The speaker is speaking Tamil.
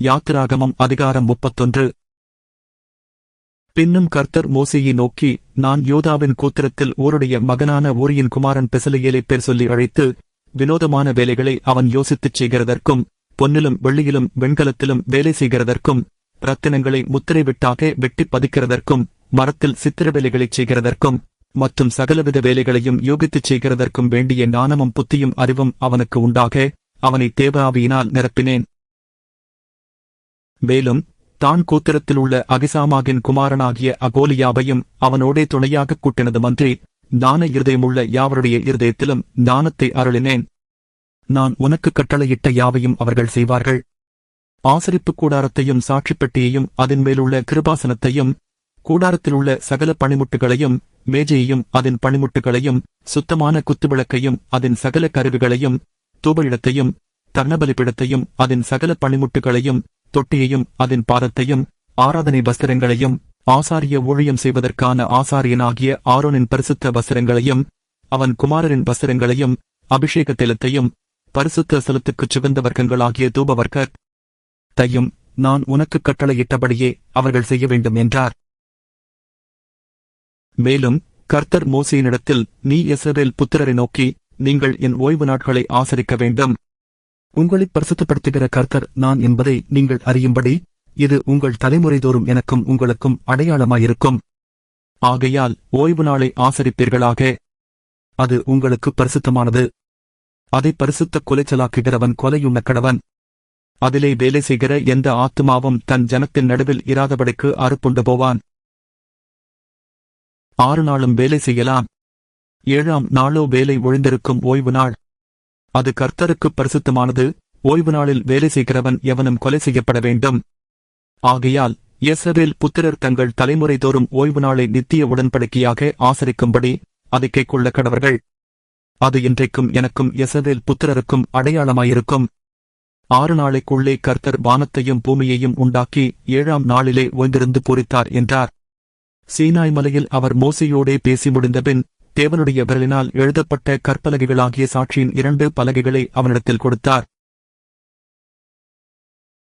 யாத்திராகமம் அதிகாரம் முப்பத்தொன்று. பின்னும் கர்த்தர் மோசையை நோக்கி நான் யோதாவின் கோத்திரத்தில் ஊருடைய மகனான ஊரியின் குமாரன் பெசலையேலை பேர் சொல்லி அழைத்து வினோதமான வேலைகளை அவன் யோசித்துச் செய்கிறதற்கும் பொன்னிலும் வெள்ளியிலும் வெண்கலத்திலும் வேலை செய்கிறதற்கும் ரத்தினங்களை முத்திரை விட்டாக வெட்டிப் பதிக்கிறதற்கும் மரத்தில் சித்திர வேலைகளைச் செய்கிறதற்கும் மற்றும் சகலவித வேலைகளையும் யோகித்துச் செய்கிறதற்கும் வேண்டிய ஞானமும் புத்தியும் அறிவும் அவனுக்கு உண்டாக அவனை தேவாவியினால் நிரப்பினேன். மேலும் தான் கோத்திரத்தில் உள்ள அகிசாமாகின் குமாரனாகிய அகோலியாவையும் அவனோடே துணையாகக் கூட்டினதுமன்றி ஞான இருதயமுள்ள யாவருடைய இருதயத்திலும் ஞானத்தை அருளினேன். நான் உனக்கு கட்டளையிட்ட யாவையும் அவர்கள் செய்வார்கள். ஆசரிப்பு கூடாரத்தையும் சாட்சிப்பெட்டியையும் அதன் மேலுள்ள கிருபாசனத்தையும் கூடாரத்திலுள்ள சகல பணிமுட்டுகளையும் மேஜையையும் அதன் பணிமுட்டுகளையும் சுத்தமான குத்துவிளக்கையும் அதன் சகல கருவிகளையும் தூபலிடத்தையும் தர்ணபலிப்பிடத்தையும் அதன் சகல பணிமுட்டுகளையும் தொட்டியையும் அதன் பாதத்தையும் ஆராதனை வஸ்திரங்களையும் ஆசாரிய ஊழியம் செய்வதற்கான ஆசாரியனாகிய ஆரோனின் பரிசுத்த வஸ்திரங்களையும் அவன் குமாரரின் வஸ்திரங்களையும் அபிஷேக திலத்தையும் பரிசுத்த ஸ்தலத்துக்குச் சிவந்த வர்க்கங்களாகிய தூபவர்க்க தையும் நான் உனக்கு கட்டளையிட்டபடியே அவர்கள் செய்ய வேண்டும் என்றார். மேலும் கர்த்தர் மோசியினிடத்தில் நீ எசரேல் புத்திரரை நோக்கி நீங்கள் என் ஓய்வு நாட்களை ஆசரிக்க வேண்டும். உங்களைப் பரிசுத்தப்படுத்துகிற கர்த்தர் நான் என்பதை நீங்கள் அறியும்படி இது உங்கள் தலைமுறைதோறும் எனக்கும் உங்களுக்கும் அடையாளமாயிருக்கும். ஆகையால் ஓய்வு நாளை ஆசரிப்பீர்களாக. அது உங்களுக்கு பரிசுத்தமானது. அதை பரிசுத்த குலைச்சலாக்குகிறவன் கொலையுண்ண கடவன். அதிலே வேலை செய்கிற எந்த ஆத்துமாவும் தன் ஜனத்தின் நடுவில் இராதபடிக்கு அறுப்புண்டு போவான். ஆறு நாளும் வேலை செய்யலாம். ஏழாம் நாளோ வேலை ஒழிந்திருக்கும் ஓய்வு நாள். அது கர்த்தருக்கு பரிசுத்தமானது. ஓய்வு நாளில் வேலை செய்கிறவன் எவனும் கொலை செய்யப்பட வேண்டும். ஆகையால் எசரேல் புத்திரர் தங்கள் தலைமுறை தோறும் ஓய்வு நாளை நித்திய உடன்படிக்கையாக ஆசரிக்கும்படி அதை கைக்கொள்ள கடவர்கள். அது இன்றைக்கும் எனக்கும் எசரேல் புத்திரருக்கும் அடையாளமாயிருக்கும். ஆறு நாளைக்குள்ளே கர்த்தர் வானத்தையும் பூமியையும் உண்டாக்கி ஏழாம் நாளிலே ஓய்ந்திருந்து பூரித்தார் என்றார். சீனாய் மலையில் அவர் மோசையோடே பேசி முடிந்தபின் தேவனுடைய விரலினால் எழுதப்பட்ட கற்பலகைகளாகிய சாட்சியின் இரண்டு பலகைகளை அவனிடத்தில் கொடுத்தார்.